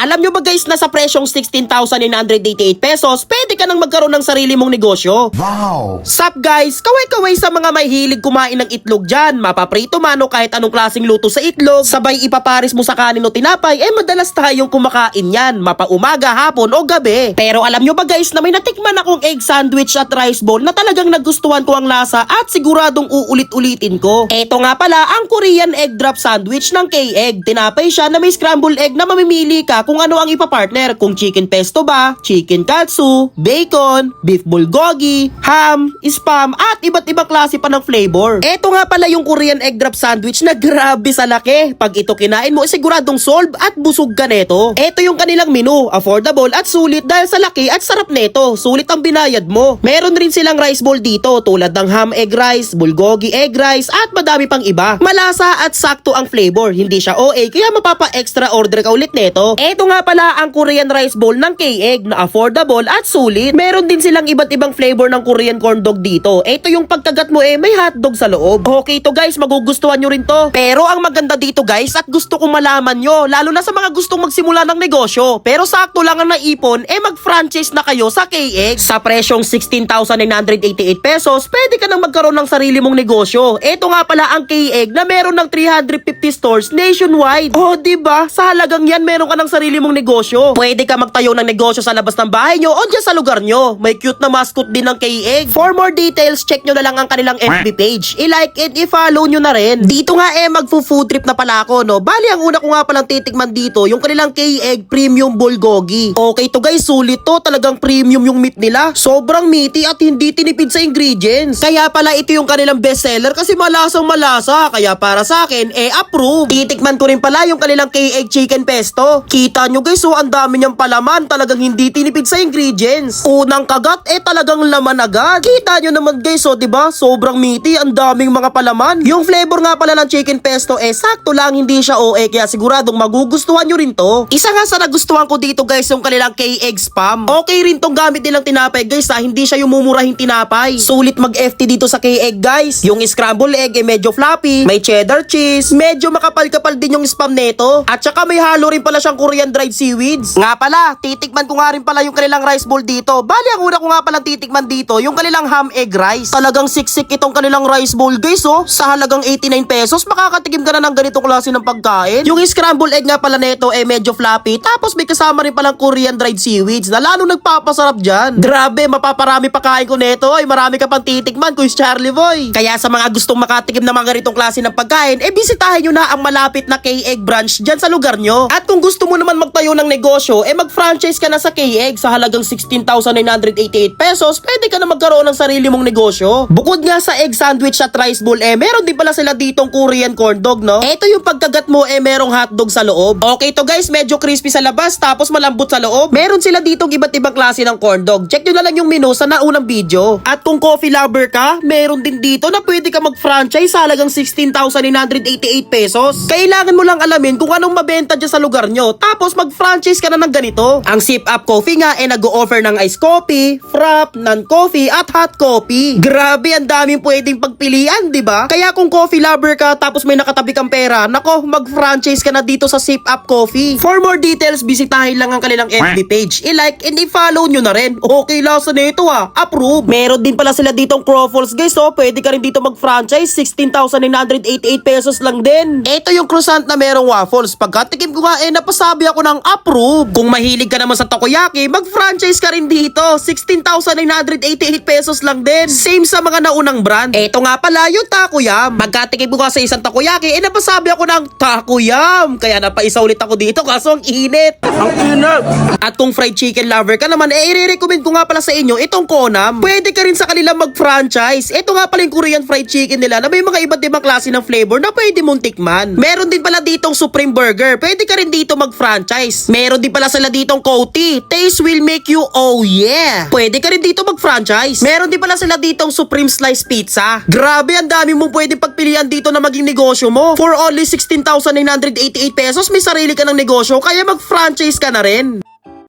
Alam nyo ba guys na sa presyong 16,988 pesos, pwede ka nang magkaroon ng sarili mong negosyo. Wow! Sup guys, kaway-kaway sa mga may hilig kumain ng itlog dyan. Mapaprito man o kahit anong klaseng luto sa itlog, sabay ipaparis mo sa kanin o tinapay, eh madalas tayong kumakain yan. Mapaumaga, hapon o gabi. Pero alam nyo ba guys na may natikman akong egg sandwich at rice bowl na talagang nagustuhan ko ang lasa at siguradong uulit-ulitin ko. Eto nga pala ang Korean egg drop sandwich ng K-Egg. Tinapay siya na may scrambled egg na mamimili ka kung ano ang ipapartner. Kung chicken pesto ba, chicken katsu, bacon, beef bulgogi, ham, spam, at iba't ibang klase pa ng flavor. Eto nga pala yung Korean egg drop sandwich na grabe sa laki. Pag ito kinain mo, siguradong solve at busog ka neto. Eto yung kanilang menu, affordable at sulit dahil sa laki at sarap neto. Sulit ang binayad mo. Meron rin silang rice bowl dito tulad ng ham egg rice, bulgogi egg rice, at madami pang iba. Malasa at sakto ang flavor. Hindi siya OA kaya mapapa-extra order ka ulit neto. Eto nga pala ang Korean rice bowl ng K-Egg na affordable at sulit. Meron din silang iba't ibang flavor ng Korean corn dog dito. Eto yung pagkagat mo eh may hotdog sa loob. Okay to guys, magugustuhan nyo rin to. Pero ang maganda dito guys at gusto kong malaman nyo, lalo na sa mga gustong magsimula ng negosyo. Pero sakto lang ang naipon, eh mag-franchise na kayo sa K-Egg. Sa presyong 16,988 pesos, pwede ka nang magkaroon ng sarili mong negosyo. Eto nga pala ang K-Egg na meron ng 350 stores nationwide. Oh, di ba? Sa halagang yan, meron ka ng sarili mong negosyo. Pwede ka magtayo ng negosyo sa labas ng bahay nyo o dyan sa lugar nyo. May cute na mascot din ng K-Egg. For more details, check nyo na lang ang kanilang FB page. I-like and i-follow nyo na rin. Dito nga eh, magfo-food trip na pala ako, no? Bali, ang una ko nga palang titikman dito, yung kanilang K-Egg Premium Bulgogi. Okay to guys, sulit to. Talagang premium yung meat nila. Sobrang meaty at hindi tinipid sa ingredients. Kaya pala ito yung kanilang bestseller kasi malasang malasa. Kaya para sa akin, eh approve. Titikman ko rin pala yung kanilang K-Egg Chicken Pesto. Kita nyo guys, oh, ang dami niyang palaman. Talagang hindi tinipid sa ingredients. Unang kagat, eh talagang laman agad. Kita nyo naman guys, oh, 'di ba? Sobrang meaty, ang daming mga palaman. Yung flavor nga pala ng chicken pesto, eh sakto lang, hindi siya OA. Kaya siguradong magugustuhan nyo rin to. Isa nga sa nagustuhan ko dito guys, yung kanilang K-Egg Spam. Okay rin tong gamit nilang tinapay guys, ha? Hindi siya yung mumurahing tinapay. Sulit mag-FT dito sa K-Egg guys. Yung scramble egg, eh medyo floppy. May cheddar cheese. Medyo makapal-kapal din yung spam neto. At saka may halo rin pala siyang Korean dried seaweeds. Nga pala, titikman ko nga rin pala yung kanilang rice bowl dito. Bali, ang una ko nga palang titikman dito, yung kanilang ham egg rice. Talagang siksik itong kanilang rice bowl guys, oh. Sa halagang 89 pesos, makakatikim ka na ng ganitong klase ng pagkain. Yung scramble egg nga pala neto, eh medyo floppy. Tapos may kasama rin palang Korean dried seaweeds na lalo nagpapasarap dyan. Grabe, mapaparami pa kain ko neto. Ay, marami ka pang titikman, Kuya Charlie Boy. Kaya sa mga gustong makatikim ng mga ganitong klase ng pagkain, eh bisitahin nyo na ang malapit na K-Egg branch dyan sa lugar nyo. At kung gusto mo naman magtayo ng negosyo, eh mag-franchise ka na sa K-Egg sa halagang 16,988 pesos, pwede ka na magkaroon ng sarili mong negosyo. Bukod nga sa egg sandwich at rice bowl, eh meron din pala sila ditong Korean corn dog, no? Ito yung pagkagat mo, eh merong hotdog sa loob. Okay to guys, medyo crispy sa labas, tapos malambot sa loob. Meron sila ditong iba't ibang klase ng corn dog. Check nyo na lang yung menu sa naunang video. At kung coffee lover ka, meron din dito na pwede ka mag-franchise sa halagang 16,988 pesos. Kailangan mo lang alamin kung anong mabenta dyan sa lugar nyo. Tapos mag-franchise ka na ng ganito. Ang Sip Up Coffee nga ay nag-o-offer ng iced coffee, frap, non-coffee at hot coffee. Grabe, ang daming pwedeng pagpilian, di ba? Kaya kung coffee lover ka tapos may nakatabi kang pera, nako, mag-franchise ka na dito sa Sip Up Coffee. For more details, bisitahin lang ang kanilang FB page. I-like and i-follow nyo na rin. Okay, lasa nito ah. Approve. Meron din pala sila ditong Crofals guys, oh. Pwede ka rin dito mag-franchise. 16,988 pesos lang din. Ito yung croissant na merong waffles. Pagkatikim ko nga eh, napasabi ako ng approve. Kung mahilig ka naman sa takoyaki, mag-franchise ka rin dito. 16,988 pesos lang din. Same sa mga naunang brand. Ito nga pala yung takoyam. Pagkatikim ko nga sa isang takoyaki, eh napasabi ako ng takoyam. Kaya napaisa ulit ako dito kaso ang init. Ang init. At kung fried chicken lover ka naman, eh i-recommend ko nga pala sa inyo itong Konam. Pwede ka rin sa kanila mag-franchise. Ito nga pala yung Korean fried chicken nila na may mga iba't ibang klase ng flavor na pwede mong tikman. Meron din pala ditong Supreme Burger. Pwede ka rin dito mag-franchise. Meron din pala sila ditong Coty. Taste will make you oh yeah. Pwede ka rin dito mag-franchise. Meron din pala sila ditong Supreme Slice Pizza. Grabe, ang dami mong pwede pagpilian dito na maging negosyo mo. For only 16,988 pesos, may sarili ka ng negosyo kaya mag-franchise ka na rin.